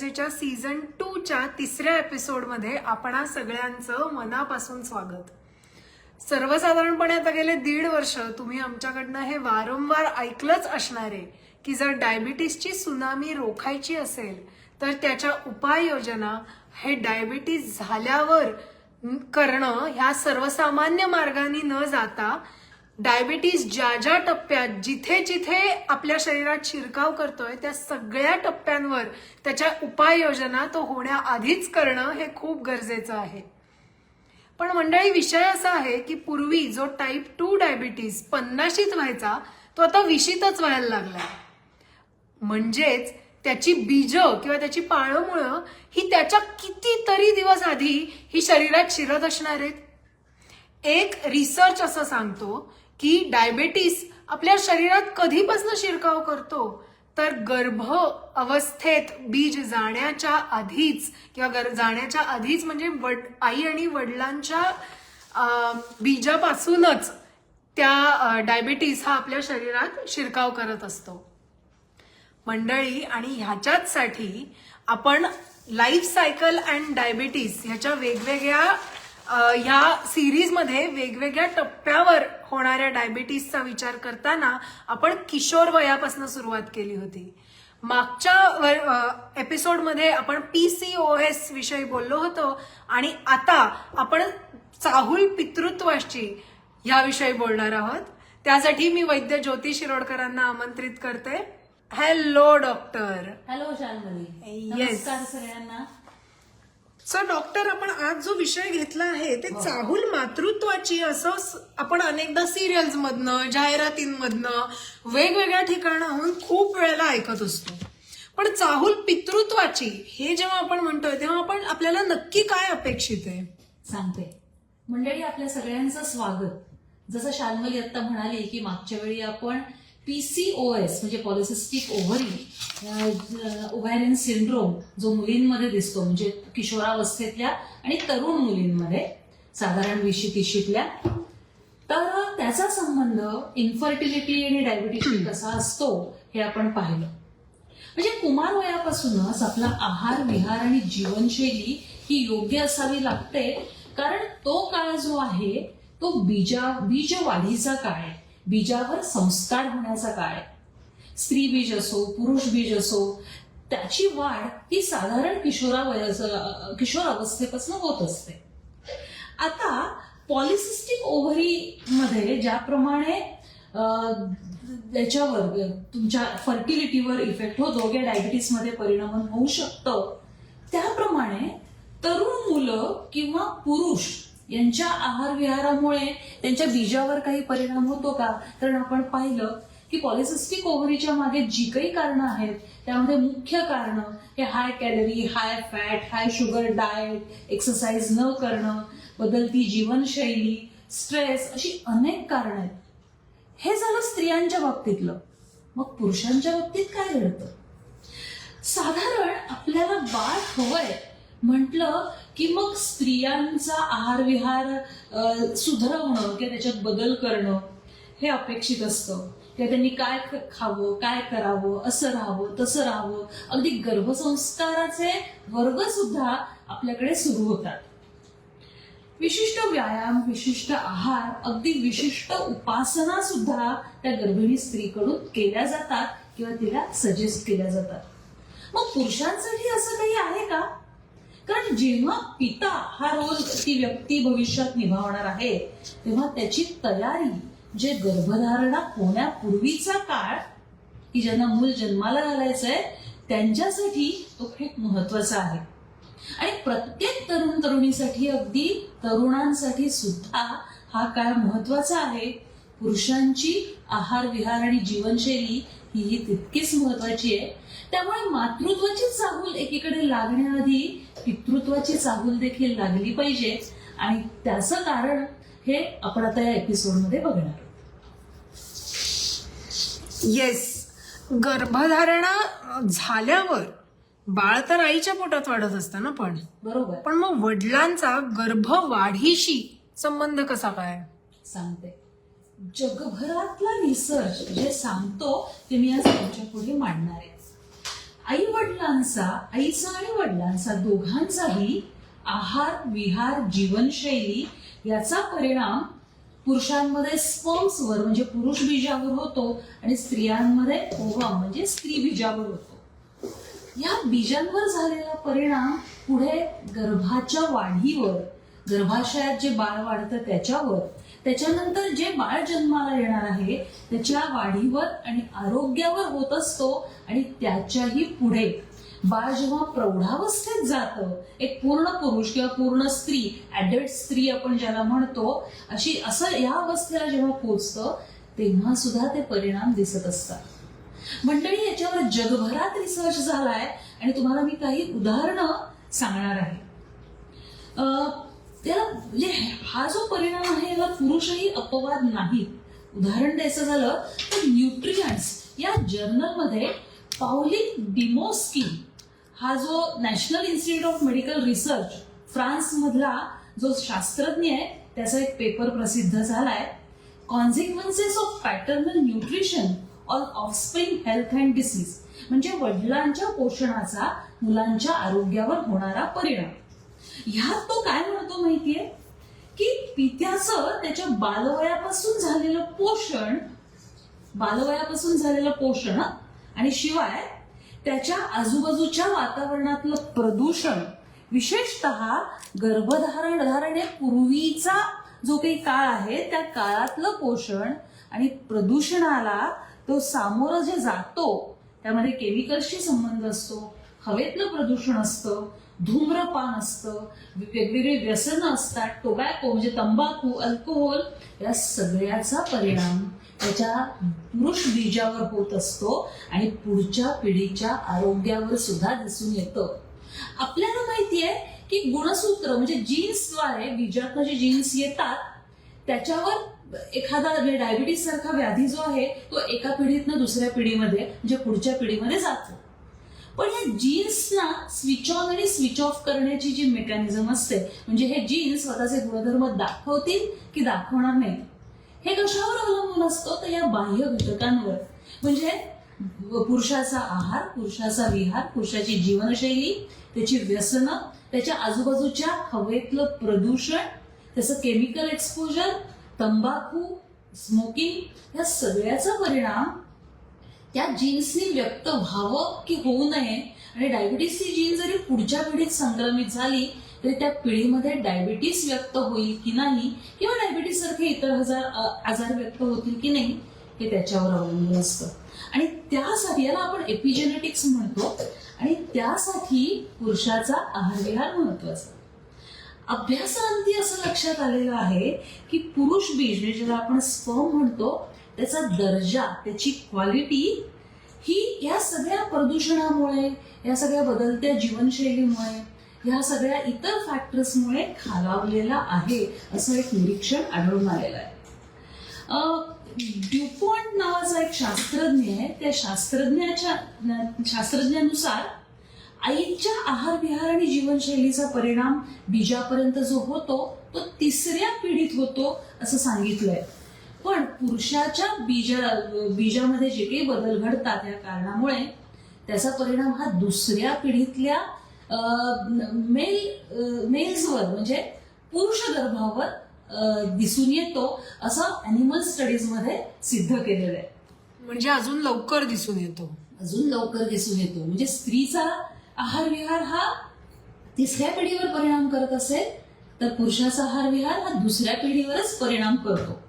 डेच्या सीझन टूच्या तिसऱ्या एपिसोडमध्ये आपणा सगळ्यांचं मनापासून स्वागत. सर्वसाधारणपणे आता गेले दीड वर्ष तुम्ही आमच्याकडनं हे वारंवार ऐकलंच असणार आहे की जर डायबिटीसची सुनामी रोखायची असेल तर त्याच्या उपाययोजना हे डायबिटीस झाल्यावर करणं ह्या सर्वसामान्य मार्गाने न जाता डायबिटीस ज्या ज्या टप्प्यात जिथे जिथे आपल्या शरीरात शिरकाव करतोय त्या सगळ्या टप्प्यांवर त्याच्या उपाययोजना तो होण्याआधीच करणं हे खूप गरजेचं आहे. पण मंडळी विषय असा आहे की पूर्वी जो टाईप टू डायबिटीस पन्नाशीत व्हायचा तो आता विशीतच व्हायला लागला. म्हणजेच त्याची बीज किंवा त्याची पाळमुळं ही त्याच्या कितीतरी दिवस आधी ही शरीरात शिरत असणार आहेत. एक रिसर्च असं सांगतो की डायबेटीस आपल्या शरीरात कधीपासून शिरकाव करतो? तर गर्भ अवस्थेत बीज जाण्याच्या आधीच किंवा गर जाण्याच्या आधीच म्हणजे वड आई आणि वडिलांच्या बीजापासूनच त्या डायबेटीस हा आपल्या शरीरात शिरकाव करत असतो. मंडळी आणि ह्याच्याचसाठी आपण लाईफ सायकल अँड डायबेटीस ह्याच्या वेगवेगळ्या ह्या सिरीजमध्ये वेगवेगळ्या टप्प्यावर होणाऱ्या डायबिटीसचा विचार करताना आपण किशोर वयापासून सुरुवात केली होती. मागच्या एपिसोडमध्ये आपण पी सी ओ एस विषयी बोललो होतो आणि आता आपण चाहूल पितृत्वाची ह्याविषयी बोलणार आहोत. त्यासाठी मी वैद्य ज्योती शिरोडकरांना आमंत्रित करते. Hello doctor. हॅलो शाल्मली. नमस्कार सगळ्यांना. सर डॉक्टर आपण आज जो विषय घेतला आहे ते चाहूल मातृत्वाची असं आपण अनेकदा सिरियल्स मधनं जाहिरातींमधनं वेगवेगळ्या ठिकाणाहून खूप वेळेला ऐकत असतो. पण चाहूल पितृत्वाची हे जेव्हा आपण म्हणतोय तेव्हा आपण आपल्याला नक्की काय अपेक्षित आहे? सांगते. मंडळी आपल्या सगळ्यांचं स्वागत. जसं शाल्मली आता म्हणाली की मागच्या वेळी आपण पीसीओएस म्हणजे पॉलिसिस्टिक ओव्हरी ओव्हॅरियन सिंड्रोम जो मुलींमध्ये दिसतो म्हणजे किशोरावस्थेतल्या आणि तरुण मुलींमध्ये साधारण वीशी तिशीतल्या तर त्याचा संबंध इन्फर्टिलिटी आणि डायबिटीसशी कसा असतो हे आपण पाहिलं. म्हणजे कुमार वयापासूनच आपला आहार विहार आणि जीवनशैली ही योग्य असावी लागते कारण तो काळ जो आहे तो बीजा बीज वाढीचा काळ आहे. बीजावर संस्कार होण्याचा काळ आहे. स्त्री बीज असो पुरुष बीज असो त्याची वाढ ही साधारण किशोरा किशोर अवस्थेपासून होत असते. आता पॉलिसिस्टिक ओव्हरी मध्ये ज्याप्रमाणे त्याच्यावर तुमच्या फर्टिलिटीवर इफेक्ट होतो किंवा डायबिटीसमध्ये परिणाम होऊ शकतं. त्याप्रमाणे तरुण मुलं किंवा पुरुष यांच्या आहार विहारामुळे त्यांच्या बीजावर काही परिणाम होतो का? कारण आपण पाहिलं की पॉलिसिस्टिक ओव्हरीच्या मागे जी काही कारणं आहेत त्यामध्ये मुख्य कारण हे high calorie high fat high sugar diet exercise न करणं बदलती जीवनशैली स्ट्रेस अशी अनेक कारणं आहेत. हे झालं स्त्रियांच्या बाबतीतलं. मग पुरुषांच्या बाबतीत काय घडतं? साधारण आपल्याला बाळ हवंय. म्हटलं की मग स्त्रियांचा आहार विहार सुधारवणं किंवा त्याच्यात बदल करणं हे अपेक्षित असतं. किंवा त्यांनी काय खावं काय करावं असं राहावं तसं राहावं अगदी गर्भसंस्काराचे वर्ग सुद्धा आपल्याकडे सुरू होतात. विशिष्ट व्यायाम विशिष्ट आहार अगदी विशिष्ट उपासना सुद्धा त्या गर्भिणी स्त्रीकडून केल्या जातात किंवा तिला सजेस्ट केल्या जातात. मग पुरुषांसाठी असं काही आहे का? कारण जेव्हा पिता हा रोल ती व्यक्ती भविष्यात निभावणार आहे तेव्हा त्याची तयारी जे गर्भधारणा होण्यापूर्वीचा काळ की ज्यांना मूल जन्माला घालायचंय त्यांच्यासाठी तो खूप महत्त्वाचा आहे. आणि प्रत्येक तरुण तरुणीसाठी अगदी तरुणांसाठी सुद्धा हा काळ महत्त्वाचा आहे. पुरुषांची आहार विहार आणि जीवनशैली ही ही तितकीच महत्वाची आहे. त्यामुळे मातृत्वाची चाहूल एकीकडे लागण्याआधी पितृत्वाची चाहूल देखील लागली पाहिजे. आणि त्याचं कारण हे आपण आता या एपिसोडमध्ये बघणार. येस गर्भधारणा झाल्यावर बाळ तर आईच्या पोटात वाढत असतं ना पण? बरोबर. पण मग वडिलांचा गर्भवाढीशी संबंध कसा काय? सांगते. जगभरातला रिसर्च जे सांगतो ते मी आज तुमच्यापुढे मांडणार आहे. आई वडिलांचा आईचा आणि वडिलांचा दोघांचाही आहार विहार जीवनशैली याचा परिणाम पुरुषांमध्ये स्पर्म्सवर म्हणजे पुरुष बीजावर होतो आणि स्त्रियांमध्ये ओवा म्हणजे स्त्री बीजावर होतो. या बीजांवर झालेला परिणाम पुढे गर्भाच्या वाढीवर गर्भाशयात जे बाळ वाढतं त्याच्यावर त्याच्यानंतर जे बाळ जन्माला येणार आहे त्याच्या वाढीवर आणि आरोग्यावर होत असतो आणि त्याच्याही पुढे. बाळ जेव्हा प्रौढावस्थेत जातं एक पूर्ण पुरुष किंवा पूर्ण स्त्री ऍडल्ट स्त्री आपण ज्याला म्हणतो अशी असं या अवस्थेला जेव्हा पोचतं तेव्हा सुद्धा ते परिणाम दिसत असतात. मंडळी याच्यावर जगभरात रिसर्च झालाय आणि तुम्हाला मी काही उदाहरणं सांगणार आहे. त्याला म्हणजे हा जो परिणाम आहे याला पुरुषही अपवाद नाहीत. उदाहरण द्यायचं झालं तर न्यूट्रियन्स या जर्नलमध्ये पावलिन डिमोस्की हा जो national institute of medical research फ्रान्समधला जो शास्त्रज्ञ आहे त्याचा एक पेपर प्रसिद्ध झालाय. Consequences of paternal nutrition on offspring health and disease म्हणजे वडिलांच्या पोषणाचा मुलांच्या आरोग्यावर होणारा परिणाम. ह्यात तो काय म्हणतो माहितीये? की पित्याचं त्याच्या बालवयापासून झालेलं पोषण बालवयापासून झालेलं पोषण आणि शिवाय त्याच्या आजूबाजूच्या वातावरणातलं प्रदूषण विशेषतः गर्भधारण धारणेपूर्वीचा जो काही काळ आहे त्या काळातलं पोषण आणि प्रदूषणाला तो सामोरं जे जातो त्यामध्ये केमिकल्सशी संबंध असतो हवेतलं प्रदूषण असतं धूम्रपान असतं वेगवेगळी व्यसनं असतात टोबॅको म्हणजे तंबाखू अल्कोहोल या सगळ्याचा परिणाम त्याच्या पुरुष बीजावर होत असतो आणि पुढच्या पिढीच्या आरोग्यावर सुद्धा दिसून येतं. आपल्याला माहिती आहे की गुणसूत्र म्हणजे जीन्सद्वारे बीजातनं जे जीन्स येतात त्याच्यावर एखादा म्हणजे डायबिटीस सारखा व्याधी जो आहे तो एका पिढीतनं दुसऱ्या पिढीमध्ये म्हणजे पुढच्या पिढीमध्ये जातो. पण या जीन्सना स्विच ऑन आणि स्विच ऑफ करण्याची जी मेकॅनिझम असते म्हणजे हे जीन्स स्वतःचे गुणधर्म दाखवतील की दाखवणार नाही हे कशावर अवलंबून असतो? तर या बाह्य घटकांवर. म्हणजे पुरुषाचा आहार पुरुषाचा विहार पुरुषाची जीवनशैली त्याची व्यसनं त्याच्या आजूबाजूच्या हवेतलं प्रदूषण त्याचं केमिकल एक्सपोजर तंबाखू स्मोकिंग या सगळ्याचा परिणाम त्या जीन्सनी व्यक्त व्हावं की होऊ नये? आणि डायबिटीसची जीन जरी पुढच्या पिढीत संक्रमित झाली तरी त्या पिढीमध्ये डायबिटीस व्यक्त होईल की नाही? किंवा डायबिटीस सारखे इतर हजार आजार व्यक्त होतील की नाही? हे त्याच्यावर अवलंबून असतं. आणि त्यासाठी याला आपण एपिजेनेटिक्स म्हणतो. आणि त्यासाठी पुरुषाचा आहार विहार महत्त्वाचा अभ्यासाअंती असं लक्षात आलेलं आहे की पुरुष बीज म्हणजे ज्याला आपण स्पर्म म्हणतो त्याचा दर्जा त्याची क्वालिटी ही या सगळ्या प्रदूषणामुळे या सगळ्या बदलत्या जीवनशैलीमुळे या सगळ्या इतर फॅक्टर्समुळे खालावलेला आहे असं एक निरीक्षण आढळून आलेलं आहे. अं, ड्युपॉन्ट नावाचा एक शास्त्रज्ञ आहे. त्या शास्त्रज्ञाच्या शास्त्रज्ञानुसार आईच्या आहार विहार आणि जीवनशैलीचा परिणाम बीजापर्यंत जो होतो तो तिसऱ्या पिढीत होतो असं सांगितलंय. पण पुरुषाच्या बीजा बीजामध्ये जे काही बदल घडतात या कारणामुळे त्याचा परिणाम हा दुसऱ्या पिढीतल्या मेल मेल्सवर म्हणजे पुरुष गर्भावर दिसून येतो असं अॅनिमल स्टडीजमध्ये सिद्ध केलेलं आहे. म्हणजे अजून लवकर दिसून येतो. अजून लवकर दिसून येतो. म्हणजे स्त्रीचा आहार विहार हा तिसऱ्या पिढीवर परिणाम करत असेल तर पुरुषाचा आहार विहार हा दुसऱ्या पिढीवरच परिणाम करतो.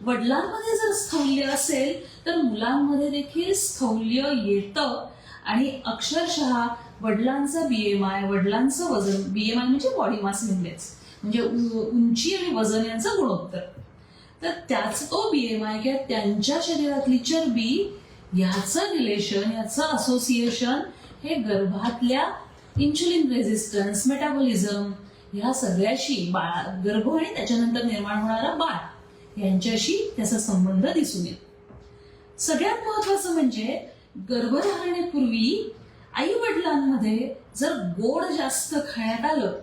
वडिलांमध्ये जर स्थौल्य असेल तर मुलांमध्ये देखील स्थौल्य येतं. आणि अक्षरशः वडिलांचा बीएमआय वडिलांचं वजन बीएमआय म्हणजे बॉडी मास इंडेक्स म्हणजे उ- उंची आणि वजन यांचं गुणोत्तर. तर त्याच तो बीएमआय किंवा त्यांच्या शरीरातली चरबी याचं रिलेशन याचं असोसिएशन हे गर्भातल्या इन्शुलिन रेझिस्टन्स मेटाबॉलिझम ह्या सगळ्याशी बाळा गर्भ आणि त्याच्यानंतर निर्माण होणारा बाळ. यांच्याशी त्याचा संबंध दिसून येतो. सगळ्यात महत्वाचं म्हणजे गर्भधारणेपूर्वी आई वडिलांमध्ये जर गोड जास्त खाण्यात आलं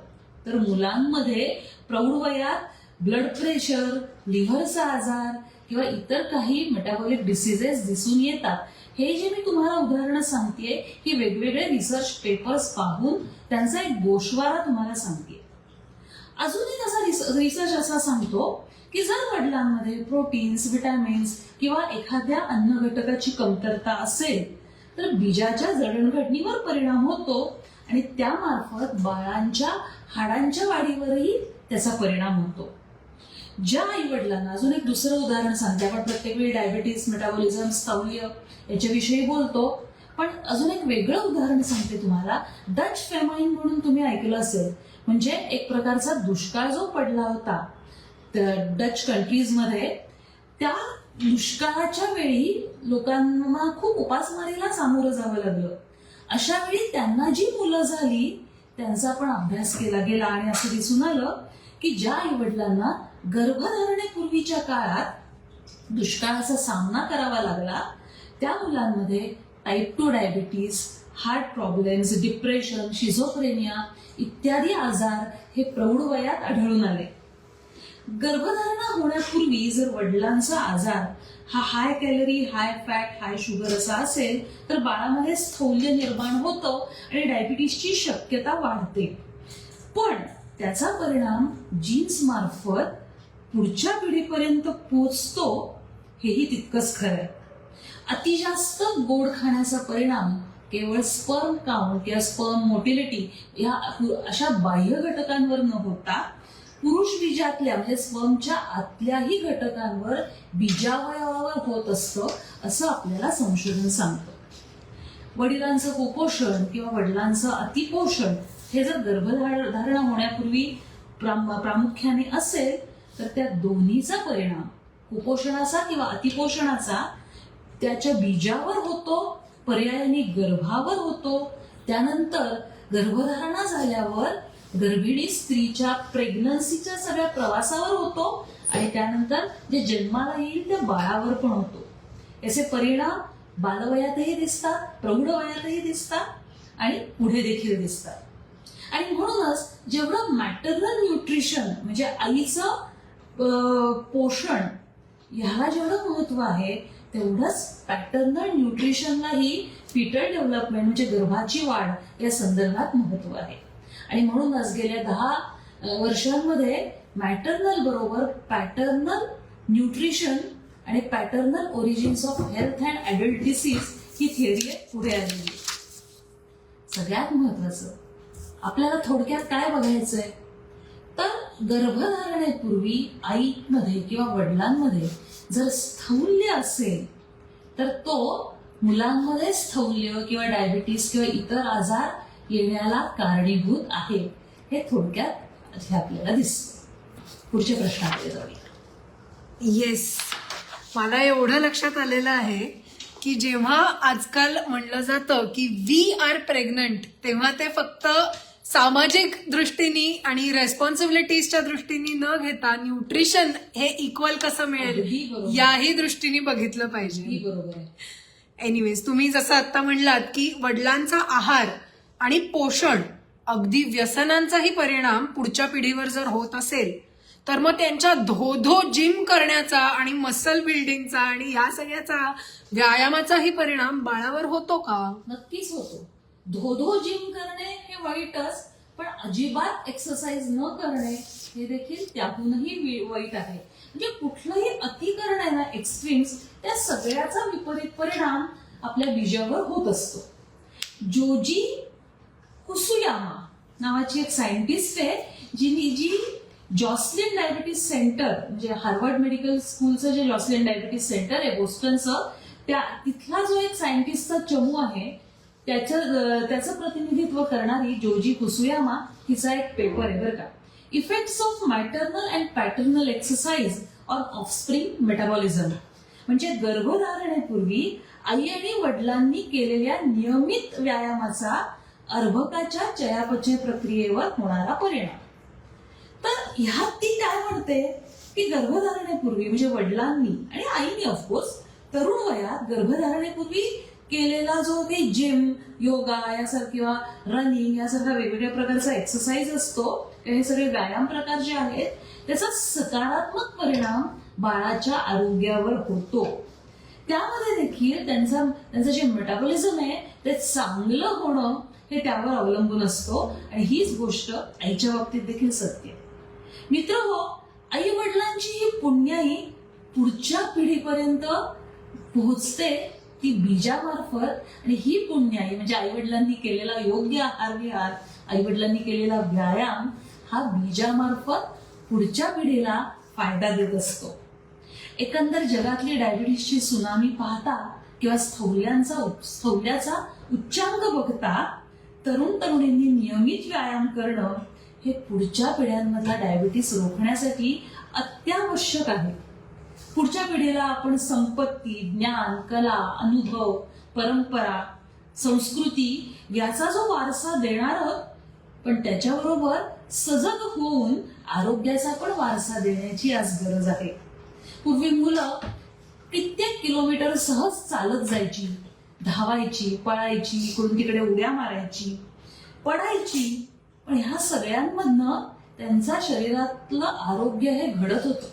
तर मुलांमध्ये प्रौढ वयात ब्लड प्रेशर लिव्हरचा आजार किंवा इतर काही मेटाबॉलिक डिसिजेस दिसून येतात. हे जे मी तुम्हाला उदाहरणं सांगतेय ही वेगवेगळे रिसर्च पेपर्स पाहून त्यांचा एक गोशवारा तुम्हाला सांगते. अजूनही असा रिसर्च असा सांगतो की जर वडिलांमध्ये प्रोटीन्स विटॅमिन्स किंवा एखाद्या अन्न घटकाची कमतरता असेल तर बीजाच्या जडणघडणीवर परिणाम होतो आणि त्यामार्फत बाळांच्या हाडांच्या वाढीवरही त्याचा परिणाम होतो. ज्या आई वडिलांना अजून एक दुसरं उदाहरण सांगते. आपण प्रत्येक वेळी डायबिटीस मेटाबॉलिझम स्थौल्य याच्याविषयी बोलतो. पण अजून एक वेगळं उदाहरण सांगते तुम्हाला. डच फेमाईन म्हणून तुम्ही ऐकलं असेल. म्हणजे एक प्रकारचा दुष्काळ जो पडला होता डच कंट्रीजमध्ये त्या दुष्काळाच्या वेळी लोकांना खूप उपासमारीला सामोरं जावं लागलं. अशा वेळी त्यांना जी मुलं झाली त्यांचा पण अभ्यास केला गेला आणि असं दिसून आलं की ज्या आई वडिलांना गर्भधारणेपूर्वीच्या काळात दुष्काळाचा सामना करावा लागला त्या मुलांमध्ये type two diabetes heart problems depression schizophrenia इत्यादी आजार हे प्रौढ वयात आढळून आले. गर्भधारणा होण्यापूर्वी जर वडिलांचा आजार हा high calorie high fat high sugar असा असेल तर बाळामध्ये स्थौल्य निर्माण होतं आणि डायबिटीसची शक्यता वाढते. पण त्याचा परिणाम जीन्स मार्फत पुढच्या पिढीपर्यंत पोचतो हेही तितकंच खरं आहे. अति जास्त गोड खाण्याचा परिणाम केवळ स्पर्म काउंट किंवा स्पर्म मोटिलिटी या अशा बाह्य घटकांवर न होता पुरुष बीजातल्या म्हणजे स्वमच्या आतल्याही घटकांवर बीजावयवावर होत असतं असं आपल्याला संशोधन सांगतं. वडिलांचं कुपोषण किंवा वडिलांचं अतिपोषण हे जर गर्भधारणा होण्यापूर्वी प्राम- प्रामुख्याने असेल तर त्या दोन्हीचा परिणाम कुपोषणाचा किंवा अतिपोषणाचा त्याच्या बीजावर होतो पर्यायाने गर्भावर होतो त्यानंतर गर्भधारणा झाल्यावर गर्भिणी स्त्रीच्या प्रेग्नन्सीच्या सगळ्या प्रवासावर होतो आणि त्यानंतर जे जन्माला येईल त्या बाळावर पण होतो. याचे परिणाम बालवयातही दिसतात प्रौढ वयातही दिसतात आणि पुढे देखील दिसतात. आणि म्हणूनच जेवढं मॅटरनल न्यूट्रिशन म्हणजे आईचं पोषण ह्याला जेवढं महत्त्व आहे तेवढंच पॅटर्नल न्यूट्रिशनलाही फिटर डेव्हलपमेंट म्हणजे गर्भाची वाढ या संदर्भात महत्त्व आहे. आणि म्हणूनच गेल्या दहा वर्षांमध्ये मॅटर्नल बरोबर पॅटर्नल न्यूट्रिशन आणि paternal origins of health and adult disease he theory पुढे आलेली सगळ्यात महत्वाचं आपल्याला थोडक्यात काय बघायचंय? तर गर्भधारणेपूर्वी आईमध्ये किंवा वडिलांमध्ये जर स्थौल्य असेल तर तो मुलांमध्ये स्थौल्य किंवा डायबिटीस किंवा इतर आजार येण्याला कारणीभूत आहे. हे थोडक्यात हे आपल्याला दिसतं. पुढच्या प्रश्नाकडे जाऊया. येस मला एवढं लक्षात आलेलं आहे की जेव्हा आजकाल म्हणलं जातं की वी आर प्रेग्नंट तेव्हा ते फक्त सामाजिक दृष्टीने आणि रेस्पॉन्सिबिलिटीजच्या दृष्टीने न घेता न्यूट्रिशन हे इक्वल कसं मिळेल. याही दृष्टीने बघितलं पाहिजे. बरोबर एनिवेज तुम्ही जसं आता म्हणलात की वडिलांचा आहार आणि पोषण अगदी व्यसनांचाही परिणाम पुढच्या पिढीवर जर होत असेल तर मग त्यांच्या धोधो जिम करण्याचा आणि मसल बिल्डिंगचा आणि ह्या सगळ्याचा व्यायामाचाही परिणाम बाळावर होतो का? नक्कीच होतो. धोधो जिम करणे हे वाईटच पण अजिबात एक्सरसाइज न करणे हे देखील त्याहूनही वाईट आहे. म्हणजे कुठलंही अति करणे ना एक्स्ट्रीम्स त्या सगळ्याचा विपरीत परिणाम आपल्या बीजावर होत असतो. जोजी कुसुयामा नावाची एक सायंटिस्ट आहे जिनी जी जॉसलिन डायबिटीस सेंटर म्हणजे हार्वर्ड मेडिकल स्कूलचं जे जॉसलिन डायबिटीस सेंटर आहे बोस्टनचं त्या तिथला जो एक सायंटिस्टचा चमू आहे त्याचं त्याचं प्रतिनिधित्व करणारी जोजी कुसुयामा हिचा एक पेपर आहे बरं का. Effects of maternal and paternal exercise on offspring metabolism म्हणजे गर्भधारणेपूर्वी आई आणि वडिलांनी केलेल्या नियमित व्यायामाचा अर्भकाच्या चयापचय प्रक्रियेवर होणारा परिणाम. तर ह्यात ती काय म्हणते? की गर्भधारणेपूर्वी म्हणजे वडिलांनी आणि आईने ऑफकोर्स तरुण वयात गर्भधारणेपूर्वी केलेला जो काही जिम योगा यासारखं किंवा रनिंग यासारखा वेगवेगळ्या प्रकारचा एक्सरसाइज असतो हे सगळे व्यायाम प्रकार जे आहेत त्याचा सकारात्मक परिणाम बाळाच्या आरोग्यावर होतो. त्यामध्ये देखील त्यांचा त्यांचं जे मेटाबॉलिझम आहे ते चांगलं होणं हे त्यावर अवलंबून असतो आणि हीच गोष्ट आईच्या बाबतीत देखील सत्य. मित्र हो आई वडिलांची ही पुण्याई पुढच्या पिढीपर्यंत पोहोचते ती बीजामार्फत आणि ही पुण्याई म्हणजे आई वडिलांनी केलेला योग्य आहार विहार आई वडिलांनी केलेला व्यायाम हा बीजामार्फत पुढच्या पिढीला फायदा देत असतो. एकंदर जगातली डायबिटीसची सुनामी पाहता किंवा स्थौल्यांचा स्थौल्याचा उच्चांक बघता तरुण तरुणींनी नियमित व्यायाम करणं हे पुढच्या पिढ्यांमधला डायबिटीस रोखण्यासाठी अत्यावश्यक आहे. पुढच्या पिढीला आपण संपत्ती ज्ञान कला अनुभव परंपरा संस्कृती याचा जो वारसा देणार आहोत पण त्याच्याबरोबर सजग होऊन आरोग्याचा पण वारसा देण्याची आज गरज आहे. पूर्वी मुलं कित्येक किलोमीटर सहज चालत जायची. धावायची पळायची इकडून तिकडे उड्या मारायची पडायची पण ह्या सगळ्यांमधनं त्यांचा शरीरातलं आरोग्य हे घडत होतं.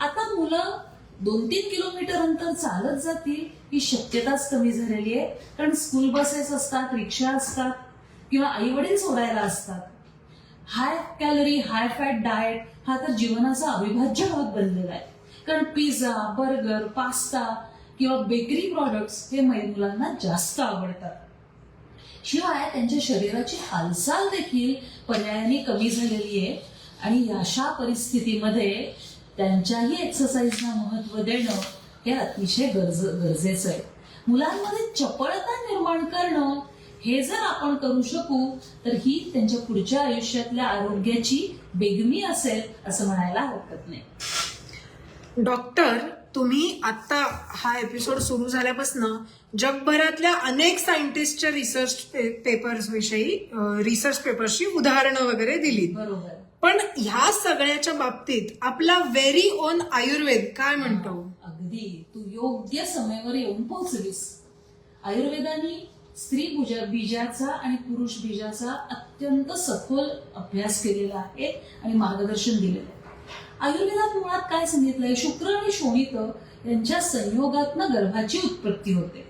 आता मुलं दोन तीन किलोमीटर अंतर चालत जातील ही शक्यताच कमी झालेली आहे. कारण स्कूल बसेस असतात रिक्षा असतात किंवा आई वडील सोडायला असतात. High calorie high fat diet हा तर जीवनाचा अविभाज्य भाग बनलेला आहे. कारण पिझ्झा बर्गर पास्ता किंवा बेकरी प्रॉडक्ट्स हे मुलांना जास्त आवडतात. शिवाय त्यांच्या शरीराची हालचाल देखील पर्यायाने कमी झालेली आहे आणि अशा परिस्थितीमध्ये त्यांच्याही एक्सरसाइजला महत्त्व देणं हे अतिशय गरज गरजेचं आहे. मुलांमध्ये चपळता निर्माण करणं हे जर आपण करू शकू तर ही त्यांच्या पुढच्या आयुष्यातल्या आरोग्याची बेगमी असेल असं म्हणायला हरकत नाही. डॉक्टर तुम्ही आता हा एपिसोड सुरू झाल्यापासून जगभरातल्या अनेक सायंटिस्टच्या रिसर्च पेपर्स विषयी रिसर्च पेपर्सची उदाहरणं वगैरे दिली बरोबर. पण ह्या सगळ्याच्या बाबतीत आपला व्हेरी ओन आयुर्वेद काय म्हणतो? अगदी. तू योग्य समयावर येऊन पोहोचलीस. आयुर्वेदाने स्त्री बुजा बीजाचा आणि पुरुष बीजाचा अत्यंत सखोल अभ्यास केलेला आहे आणि मार्गदर्शन दिलेलं आहे. आयुर्वेदात मुळात काय सांगितलंय? शुक्र आणि शोणित यांच्या संयोगातनं गर्भाची उत्पत्ती होते.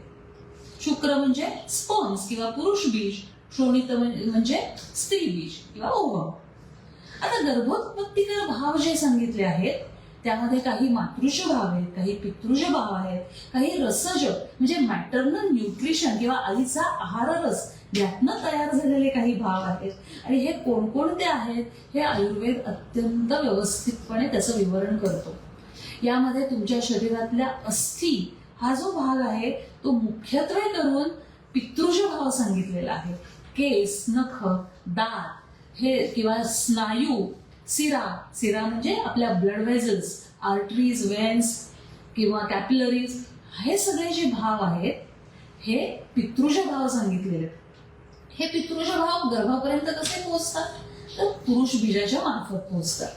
शुक्र म्हणजे स्पॉन्स किंवा पुरुष बीज शोणित म्हणजे स्त्री बीज किंवा ओव्हम आता गर्भोत्पत्तीकर भाव जे सांगितले आहेत त्यामध्ये काही मातृज भाव आहेत काही पितृज भाव आहेत काही रसज म्हणजे मॅटर्नल न्यूट्रिशन किंवा आईचा आहार रस यातनं तयार झालेले काही भाव आहेत. आणि हे कोणकोणते आहेत हे आयुर्वेद अत्यंत व्यवस्थितपणे त्याचं विवरण करतो. यामध्ये तुमच्या शरीरातल्या अस्थि हा जो भाग आहे तो मुख्यत्वे करून पितृज भाव सांगितलेला आहे. केस नख दात हे किंवा स्नायू सिरा सिरा म्हणजे आपल्या ब्लड वेझल्स आर्टरीज वेन्स किंवा कॅपिलरीज हे सगळे जे भाव आहेत हे पितृज भाव सांगितलेले आहेत. हे पितृष भाव गर्भापर्यंत कसे पोहोचतात? तर पुरुष बीजाच्या मार्फत पोहोचतात.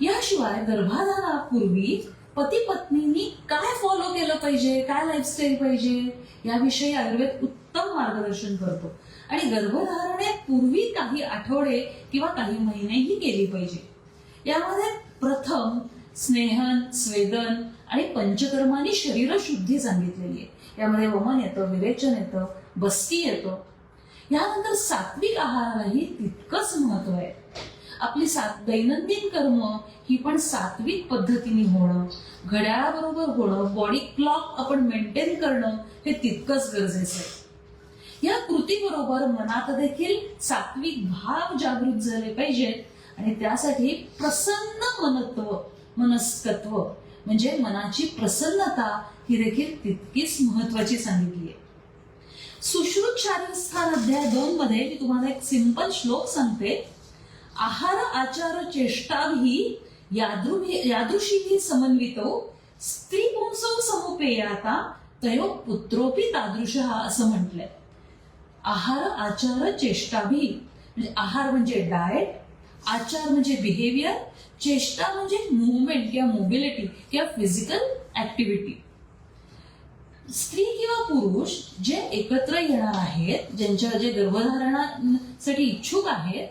याशिवाय गर्भाधारापूर्वी पती पत्नींनी काय फॉलो केलं पाहिजे? काय लाईफस्टाईल पाहिजे? याविषयी आयुर्वेद उत्तम मार्गदर्शन करतो. आणि गर्भधारणेपूर्वी काही आठवडे किंवा काही महिनेही केली पाहिजे. यामध्ये प्रथम स्नेहन स्वेदन आणि पंचकर्माने शरीर शुद्धी सांगितलेली आहे. यामध्ये वमन येतं विरेचन येतं बस्ती येतं यानंतर सात्विक आहारालाही तितकंच महत्त्व आहे. आपली सात दैनंदिन कर्म ही पण सात्विक पद्धतीने होणं घड्याळाबरोबर होणं बॉडी क्लॉक आपण मेंटेन करणं हे तितकंच गरजेचं आहे. या कृतीबरोबर मनात देखील सात्विक भाव जागृत झाले पाहिजेत आणि त्यासाठी प्रसन्न मनत्व मनस्तत्व म्हणजे मनाची प्रसन्नता ही देखील तितकीच महत्वाची सांगितली आहे. सुश्रुत शारस्थान अध्याय दोन मध्ये मी तुम्हाला एक सिंपल श्लोक सांगते. आहार आचार चेष्टाही यादृशी समन्वितो स्त्री पुंसो समुपेयाता तयो पुत्रोपी तादृश असं म्हटलंय. आहार आचार चेष्टाभी म्हणजे आहार म्हणजे डाएट आचार म्हणजे बिहेवियर चेष्टा म्हणजे मुवमेंट किंवा मोबिलिटी किंवा फिजिकल ऍक्टिव्हिटी स्त्री किंवा पुरुष जे एकत्र येणार आहेत ज्यांच्या जे गर्भधारणासाठी इच्छुक आहेत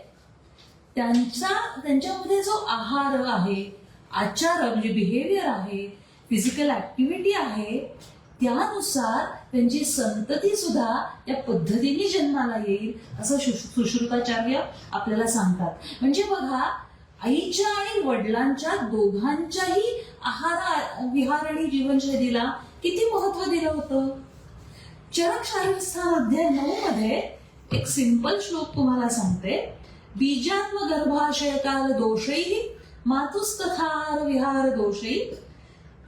त्यांचा त्यांच्यामध्ये जो आहार आहे आचार म्हणजे बिहेवियर आहे फिजिकल ऍक्टिव्हिटी आहे त्यानुसार त्यांची संतती सुद्धा त्या पद्धतीने जन्माला येईल असं सुश्रुताचार्य आपल्याला सांगतात. म्हणजे बघा आईच्या आणि वडिलांच्या दोघांच्याही आहार विहार आणि जीवनशैलीला किती महत्त्व दिलं होतं? चरक शाहीस्थान अध्याय नऊ मध्ये एक सिंपल श्लोक तुम्हाला सांगते. बीजान्व गर्भाशय काल दोषै मातुस्तथार विहार दोषै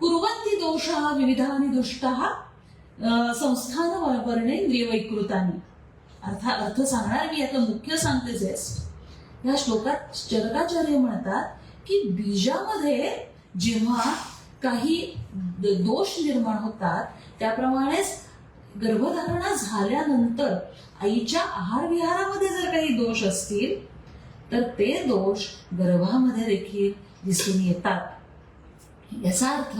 कुर्वन्ति दोषा विविधानि दुष्टाः अं, संस्थान वर्णेंद्रिय वैकृतानी अर्थ अर्थ सांगणार मी आता मुख्य सांगते जेस्ट या श्लोकात चरकाचार्य म्हणतात की बीजामध्ये जेव्हा काही दोष निर्माण होतात त्याप्रमाणेच गर्भधारणा झाल्यानंतर आईच्या आहार विहारामध्ये जर काही दोष असतील तर ते दोष गर्भामध्ये देखील दिसून येतात. याचा अर्थ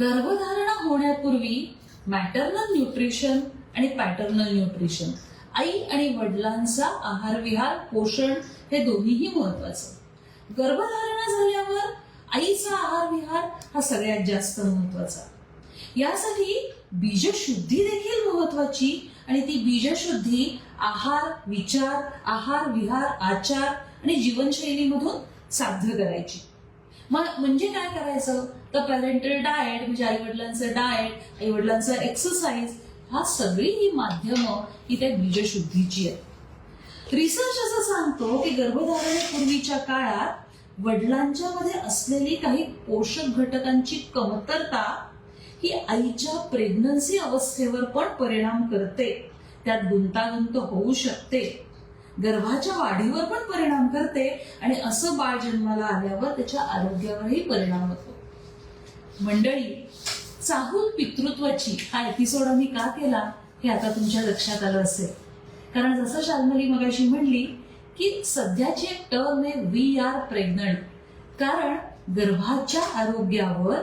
गर्भधारणा होण्यापूर्वी मॅटर्नल न्यूट्रिशन आणि पॅटर्नल न्यूट्रिशन आई आणि वडिलांचा आहार विहार पोषण हे दोन्हीही महत्वाचं गर्भधारणा झाल्यावर आईचा आहार विहार हा सगळ्यात जास्त महत्त्वाचा यासाठी बीजशुद्धी देखील महत्वाची आणि ती बीजशुद्धी आहार विचार आहार विहार आचार आणि जीवनशैलीमधून साध्य करायची. मग म्हणजे काय करायचं? तर पॅरेंटल डाएट म्हणजे आई वडिलांचं डाएट आई वडिलांचं एक्सरसाइज हा सगळी ही माध्यमं ही त्या बीजशुद्धीची आहेत. रिसर्च असं सांगतो की गर्भधारणेपूर्वीच्या काळात वडिलांच्या मध्ये असलेली काही पोषक घटकांची कमतरता ही आईच्या प्रेग्नन्सी अवस्थेवर पण परिणाम करते. त्यात गुंतागुंत होऊ शकते. गर्भाच्या वाढीवर पण परिणाम करते आणि असं बाळ जन्माला आल्यावर त्याच्या आरोग्यावरही परिणाम होतो. मंडळी चाहूल पितृत्वाची हा एपिसोड आम्ही का केला हे आता तुमच्या लक्षात आलं असेल. कारण जसं शालमली मगाशी म्हणली की सध्याची एक टर्म आहे वी आर प्रेग्नंट कारण गर्भाच्या आरोग्यावर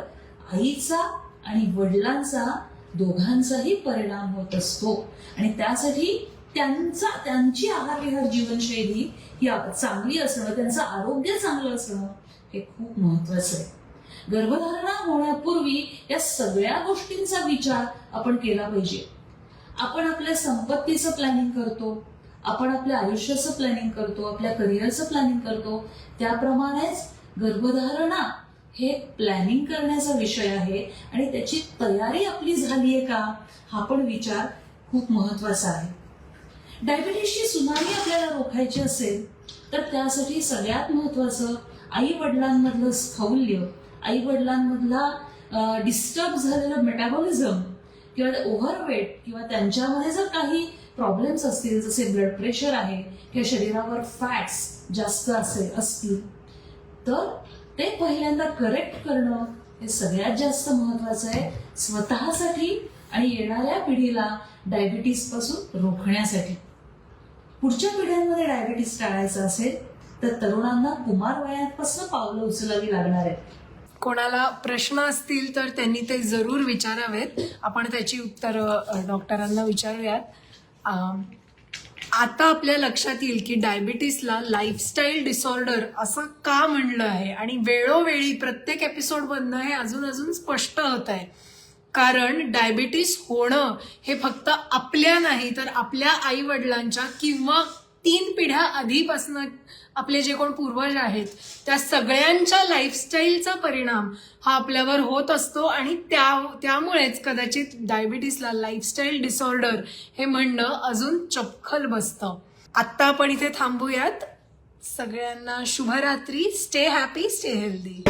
आईचा आणि वडिलांचा दोघांचाही परिणाम होत असतो. आणि त्यासाठी त्यांचा त्यांची आहार विहार जीवनशैली ही चांगली असणं त्यांचं आरोग्य चांगलं असणं हे खूप महत्वाचं आहे. गर्भधारणा होण्यापूर्वी या सगळ्या गोष्टींचा विचार आपण केला पाहिजे. आपण आपल्या संपत्तीचं प्लॅनिंग करतो. आपण आपल्या आयुष्याचं प्लॅनिंग करतो आपल्या करिअरचं प्लॅनिंग करतो त्याप्रमाणेच गर्भधारणा हे प्लॅनिंग करण्याचा विषय आहे आणि त्याची तयारी आपली झाली आहे का हा पण विचार खूप महत्त्वाचा आहे. डायबिटीसची सुनामी आपल्याला रोखायची असेल तर त्यासाठी सगळ्यात महत्वाचं आई वडिलांमधलं स्थौल्य आई वडिलांमधला डिस्टर्ब झालेलं मेटाबॉलिझम किंवा ओव्हरवेट किंवा त्यांच्यामध्ये जर काही प्रॉब्लेम्स असतील जसे ब्लड प्रेशर आहे किंवा शरीरावर फॅट्स जास्त असे असतील तर ते पहिल्यांदा करेक्ट करणं हे सगळ्यात जास्त महत्वाचं आहे. स्वतःसाठी आणि येणाऱ्या पिढीला डायबिटीसपासून रोखण्यासाठी. पुढच्या पिढ्यांमध्ये डायबिटीस टाळायचं असेल तर तरुणांना कुमार वयापासून पावलं उचलावी लागणार आहेत. कोणाला प्रश्न असतील तर त्यांनी ते जरूर विचारावेत. आपण त्याची उत्तरं डॉक्टरांना विचारूयात. आता आपल्या लक्षात येईल की डायबिटीसला लाईफस्टाईल डिसऑर्डर असं का म्हणलं आहे? आणि वेळोवेळी प्रत्येक एपिसोडमधनं हे अजून अजून स्पष्ट होत आहे. कारण डायबिटीस होणं हे फक्त आपल्या नाही तर आपल्या आई वडिलांच्या किंवा तीन पिढ्या आधीपासून आपले जे कोण पूर्वज आहेत त्या सगळ्यांच्या लाईफस्टाईलचा परिणाम हा आपल्यावर होत असतो आणि त्या त्यामुळेच कदाचित डायबिटीसला लाईफस्टाईल डिसऑर्डर हे म्हणणं अजून चपखल बसतं. आत्ता आपण इथे थांबूयात. सगळ्यांना शुभरात्री. Stay happy stay healthy